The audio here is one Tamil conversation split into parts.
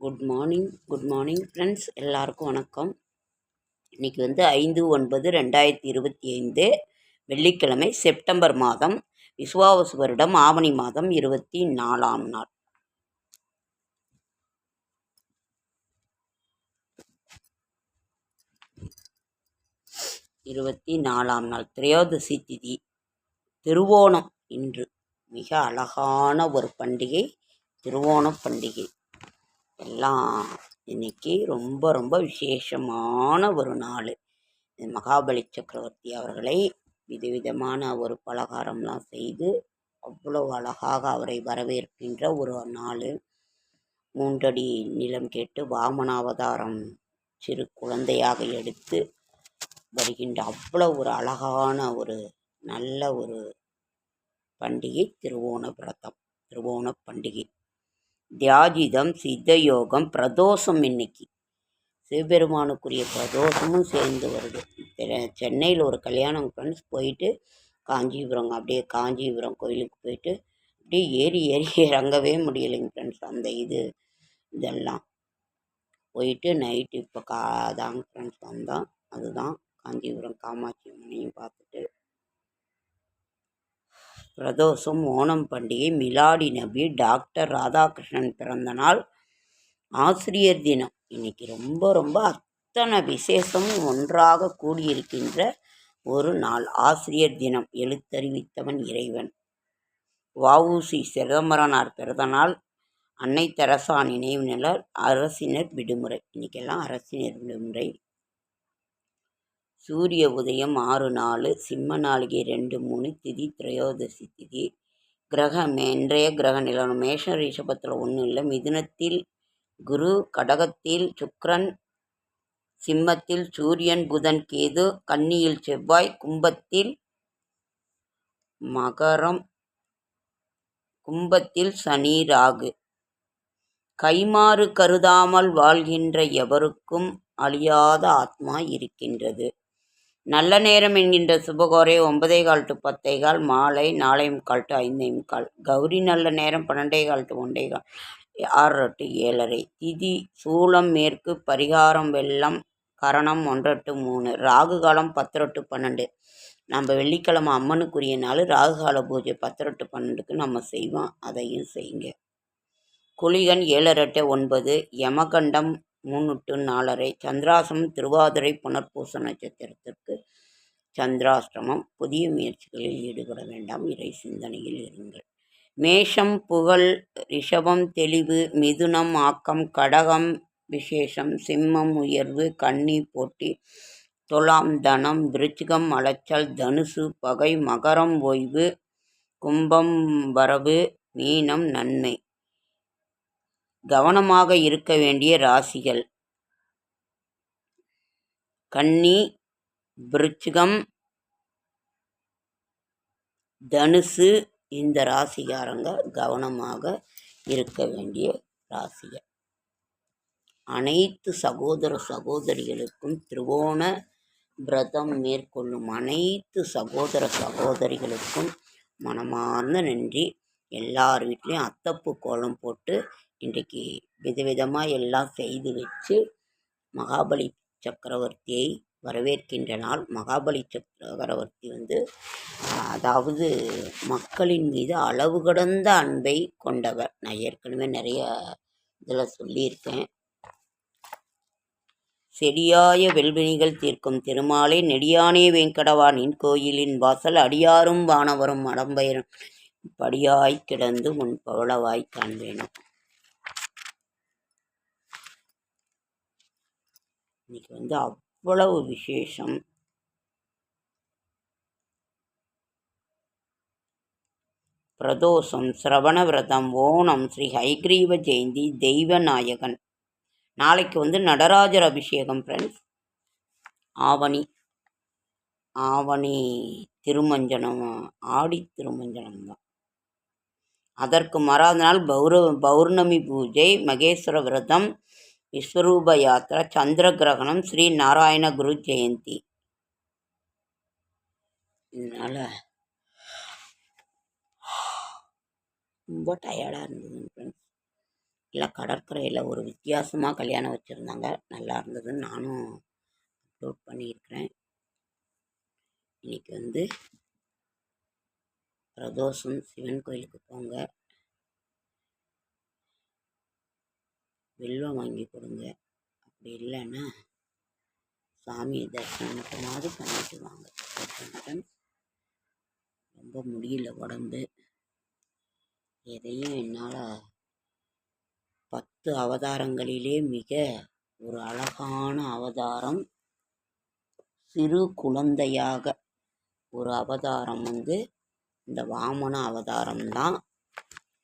Good morning good morning friends எல்லாருக்கும் வணக்கம். இன்றைக்கி வந்து ஐந்து ஒன்பது ரெண்டாயிரத்தி இருபத்தி ஐந்து வெள்ளிக்கிழமை செப்டம்பர் மாதம் விசுவாவசு வருடம் ஆவணி மாதம் இருபத்தி நாலாம் நாள். இருபத்தி நாலாம் நாள் திரையோதசி திதி திருவோணம். இன்று மிக அழகான ஒரு பண்டிகை திருவோணம் பண்டிகை. எல்லாம் இன்னைக்கு ரொம்ப ரொம்ப விசேஷமான ஒரு நாள். மகாபலி சக்கரவர்த்தி அவர்களை விதவிதமான ஒரு பலகாரம்லாம் செய்து அவ்வளவு அழகாக அவரை வரவேற்கின்ற ஒரு நாள். மூன்றடி நிலம் கேட்டு வாமனாவதாரம் சிறு குழந்தையாக எடுத்து வருகின்ற அவ்வளோ ஒரு அழகான ஒரு நல்ல ஒரு பண்டிகை திருவோண விரதம் திருவோண பண்டிகை. தியாஜிதம் சித்தயோகம் பிரதோஷம் இன்னைக்கு. சிவபெருமானுக்குரிய பிரதோஷமும் சேர்ந்து வருது. தெ- சென்னையில் ஒரு கல்யாணம் ஃப்ரெண்ட்ஸ் போயிட்டு காஞ்சிபுரம் அப்படியே காஞ்சிபுரம் கோயிலுக்கு போயிட்டு அப்படியே ஏறி ஏறி இறங்கவே முடியலைங்க ஃப்ரெண்ட்ஸ் அந்த இது இதெல்லாம். போயிட்டு நைட்டு இப்போ கா தாங்க ஃப்ரெண்ட்ஸ் வந்தோம். அதுதான் காஞ்சிபுரம் காமாட்சி அம்மனையும் பார்த்துட்டு பிரதோஷம் ஓணம் பண்டிகை மிலாடி நபி டாக்டர் ராதாகிருஷ்ணன் பிறந்த நாள் ஆசிரியர் தினம். இன்னைக்கு ரொம்ப ரொம்ப அத்தனை விசேஷமும் ஒன்றாக கூடியிருக்கின்ற ஒரு நாள் ஆசிரியர் தினம். எழுத்தறிவித்தவன் இறைவன். வஉசி சிதம்பரனார் பிறந்த நாள் அன்னை தெரசா நினைவு நில அரசினர் விடுமுறை. இன்னைக்கெல்லாம் அரசினர் விடுமுறை. சூரிய உதயம் ஆறு நாலு சிம்ம நாளிகை ரெண்டு மூணு திதி திரையோதசி திதி. கிரகம் இன்றைய கிரக நிலவரம். மேஷ ரிஷபத்தில் ஒன்றும் இல்லை. மிதுனத்தில் குரு கடகத்தில் சுக்ரன் சிம்மத்தில் சூரியன் புதன் கேது கன்னியில் செவ்வாய் கும்பத்தில் மகரம் கும்பத்தில் சனி ராகு. கைமாறு கருதாமல் வாழ்கின்ற எவருக்கும் அழியாத ஆத்மா இருக்கின்றது. நல்ல நேரம் என்கின்ற சுபகோரை ஒன்பதே கால் டு பத்தே கால் மாலை நாலே முக்கால் டு ஐந்தே முக்கால் கௌரி நல்ல நேரம் பன்னெண்டே கால் டு ஒன்றே கால். ஆறரை டு ஏழரை. திதி சூளம் மேற்கு பரிகாரம் வெள்ளம் கரணம் ஒன்றரை டு மூணு. ராகு காலம் பத்தரை டு பன்னெண்டு. நம்ம வெள்ளிக்கிழமை அம்மனுக்குரிய நாள். ராகு கால பூஜை பத்தரை டு பன்னெண்டுக்கு நம்ம செய்வோம். அதையும் செய்யுங்க. குளிகன் ஏழரை ஒன்பது. யமகண்டம் மூணு டு நாலரை சந்திராசிரமம் திருவாதிரை புனர்பூச நட்சத்திரத்திற்கு சந்திராஷ்டிரமம் புதிய முயற்சிகளில் ஈடுபட வேண்டாம். இறை சிந்தனையில் இருங்கள். மேஷம் புகழ் ரிஷபம் தெளிவு மிதுனம் ஆக்கம் கடகம் விசேஷம் சிம்மம் உயர்வு கன்னி போட்டி துலாம் தனம் விருச்சிகம் அலைச்சல் தனுசு பகை மகரம் ஓய்வு கும்பம் வரவு மீனம் நன்மை. கவனமாக இருக்க வேண்டிய ராசிகள். கன்னி விருச்சிகம் தனுசு இந்த ராசிகாரங்க கவனமாக இருக்க வேண்டிய ராசிகள். அனைத்து சகோதர சகோதரிகளுக்கும் திருவோண விரதம் மேற்கொள்ளும் அனைத்து சகோதர சகோதரிகளுக்கும் மனமார்ந்த நன்றி. எல்லார் வீட்லேயும் அத்தப்பூ கோலம் போட்டு இன்றைக்கு விதவிதமாக எல்லாம் செய்து வச்சு மகாபலி சக்கரவர்த்தியை வரவேற்கின்ற நாள். மகாபலி சக்கரவர்த்தி வந்து அதாவது மக்களின் மீது அளவு கடந்த அன்பை கொண்டவர். நான் ஏற்கனவே நிறைய இதில் சொல்லியிருக்கேன். செடியாய வெல்வினிகள் தீர்க்கும் திருமாலை நெடியானே வெங்கடவானின் கோயிலின் வாசல் அடியாரும் வானவரும் அடம்பயரும். படியாய் கிடந்து உன் பவளவாய் காண்பேனும் இன்னைக்கு வந்து அவ்வளவு விசேஷம். பிரதோஷம் சிரவண விரதம் ஓணம் ஸ்ரீ ஹைகிரீவ ஜெயந்தி தெய்வநாயகன் நாளைக்கு வந்து நடராஜர் அபிஷேகம் ஃப்ரெண்ட்ஸ் ஆவணி. ஆவணி திருமஞ்சனம் ஆடி திருமஞ்சனம் தான் அதற்கு மறாத நாள் பௌர பௌர்ணமி பூஜை மகேஸ்வர விரதம் விஸ்வரூப யாத்திரை சந்திர கிரகணம் ஸ்ரீ நாராயண குரு ஜெயந்தி. இதனால் ரொம்ப டயர்டாக இருந்தது ஃப்ரெண்ட்ஸ் எல்லாம் கடற்கரையில் ஒரு வித்தியாசமாக கல்யாணம் வச்சுருந்தாங்க. நல்லா இருந்ததுன்னு நானும் அப்லோட் பண்ணியிருக்கிறேன். இன்றைக்கி வந்து பிரதோஷம் சிவன் கோயிலுக்கு போங்க. வெல்லம் வாங்கி கொடுங்க. அப்படி இல்லைன்னா சாமியை தரிசனமாவது பண்ணிட்டு வாங்க. ரொம்ப முடியல உடம்பு. எதையும் என்னால் பத்து அவதாரங்களிலே மிக ஒரு அழகான அவதாரம் சிறு குழந்தையாக ஒரு அவதாரம் வந்து இந்த வாமன அவதாரம் தான்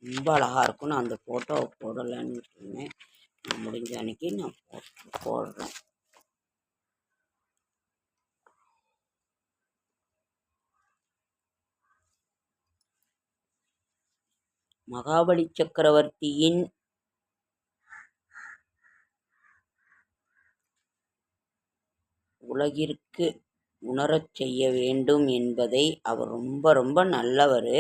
ரொம்ப அழகாக இருக்கும் நான் அந்த ஃபோட்டோவை போடலைன்னு சொன்னேன். நான் முடிஞ்ச அன்னைக்கு நான் போட்டு போடுறேன். மகாபலி சக்கரவர்த்தியின் உலகிற்கு உணரச் செய்ய வேண்டும் என்பதை அவர் ரொம்ப ரொம்ப நல்லவர்.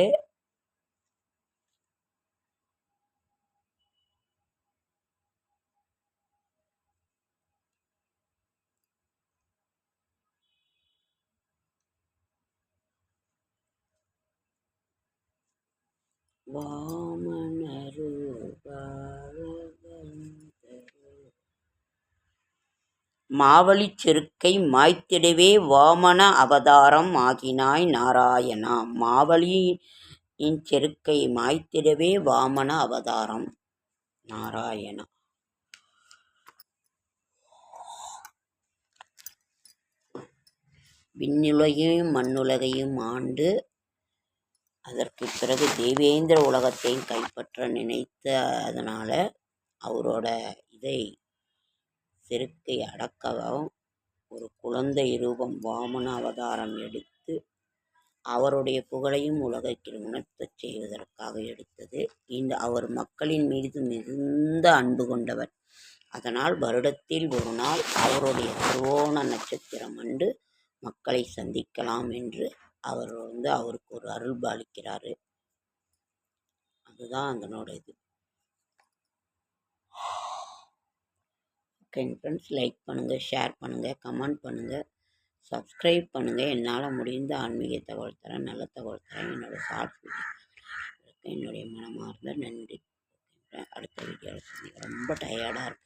மாவலிச் செருக்கை மாய்த்திடவே வாமன அவதாரம் ஆகினாய் நாராயணா. மாவலியின் செருக்கை மாய்த்திடவே வாமன அவதாரம் நாராயணா. விண்ணுலகையும் மண்ணுலகையும் ஆண்டு அதற்கு பிறகு தேவேந்திர உலகத்தையும் கைப்பற்ற நினைத்த அதனால் அவரோட இதை செருக்கை அடக்கவும் ஒரு குழந்தை ரூபம் வாமன அவதாரம் எடுத்து அவருடைய புகழையும் உலகத்தில் உணர்த்தச் செய்வதற்காக எடுத்தது. இந்த அவர் மக்களின் மீது மிகுந்த அன்பு கொண்டவர். அதனால் வருடத்தில் ஒரு நாள் அவருடைய திருவோண நட்சத்திரம் அன்று மக்களை சந்திக்கலாம் என்று அவர் வந்து அவருக்கு ஒரு அருள் பாலிக்கிறாரு. அதுதான் அதனோட இது ஓகே ஃப்ரெண்ட்ஸ் லைக் பண்ணுங்கள் ஷேர் பண்ணுங்கள் கமெண்ட் பண்ணுங்கள் சப்ஸ்கிரைப் பண்ணுங்கள் என்னால் முடிந்த ஆன்மீக தகவல் தரேன் நல்ல தகவல் தரேன். என்னோடய ஷார்ட்ஸ் வீடியோ என்னுடைய மனமார்ந்த நன்றி. அடுத்த வீடியோவில் சந்திக்கிறேன் ரொம்ப டயர்டாக இருக்குது